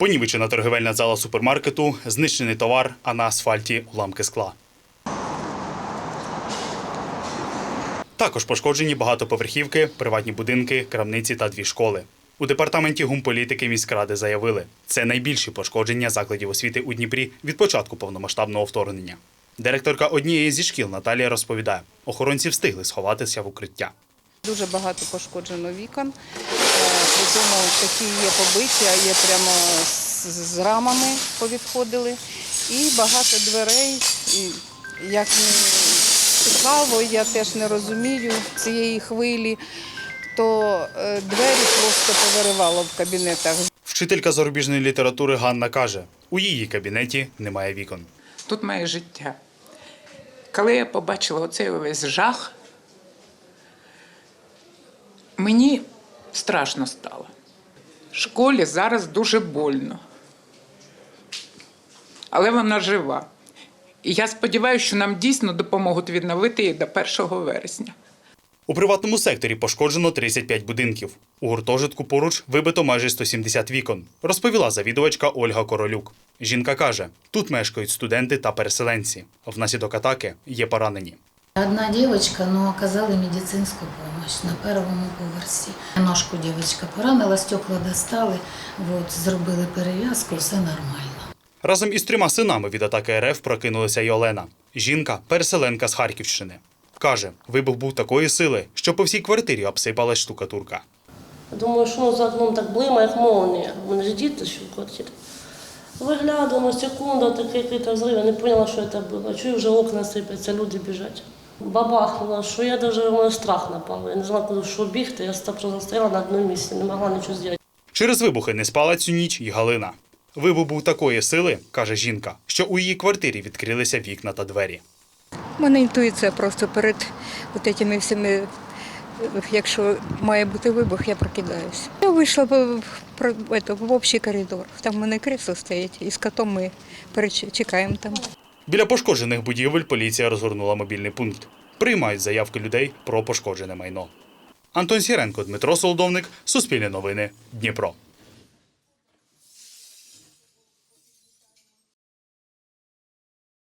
Понівечена торгівельна зала супермаркету, знищений товар, а на асфальті уламки скла. Також пошкоджені багатоповерхівки, приватні будинки, крамниці та дві школи. У департаменті гумполітики міськради заявили, це найбільші пошкодження закладів освіти у Дніпрі від початку повномасштабного вторгнення. Директорка однієї зі шкіл Наталія розповідає, охоронці встигли сховатися в укриття. Дуже багато пошкоджено вікон. Е, При цьому такі є побиті, а є прямо з, рамами повідходили. І багато дверей. І як не цікаво, я теж не розумію цієї хвилі, то е, двері просто повиривало в кабінетах. Вчителька зарубіжної літератури Ганна каже, у її кабінеті немає вікон. Тут моє життя. Коли я побачила оцей весь жах, мені страшно стало. В школі зараз дуже больно. Але вона жива. І я сподіваюся, що нам дійсно допоможуть відновити її до 1 вересня. У приватному секторі пошкоджено 35 будинків. У гуртожитку поруч вибито майже 170 вікон, розповіла завідувачка Ольга Королюк. Жінка каже, тут мешкають студенти та переселенці. Внаслідок атаки є поранені. Одна девочка, но оказали медицинскую помощь на первому поверсі. Ножку дівчинка поранила, стекла достали, от, зробили перев'язку, все нормально. Разом із трьома синами від атаки РФ прокинулася й Олена. Жінка переселенка з Харківщини. Каже, вибух був такої сили, що по всій квартирі обсипалась штукатурка. Думаю, що ну, за окном так блима, як молнія. У мене ж діти ще в квартирі. Виглядаємо, секунда, такий якийсь взрив, я не поняла, що це було. Чую, вже окна сипляться, люди біжать. Бабахнуло, що я у мене страх напав. Я не знала, куди що бігти, я просто стояла на одному місці, не могла нічого зробити. Через вибухи не спала цю ніч і Галина. Вибух був такої сили, каже жінка, що у її квартирі відкрилися вікна та двері. У мене інтуїція просто перед от цими всіми, якщо має бути вибух, я прокидаюся. Я вийшла в, в, общий коридор. Там в мене кресло стоїть, і з котом ми чекаємо там. Біля пошкоджених будівель поліція розгорнула мобільний пункт. Приймають заявки людей про пошкоджене майно. Антон Сіренко, Дмитро Солодовник, Суспільне новини, Дніпро.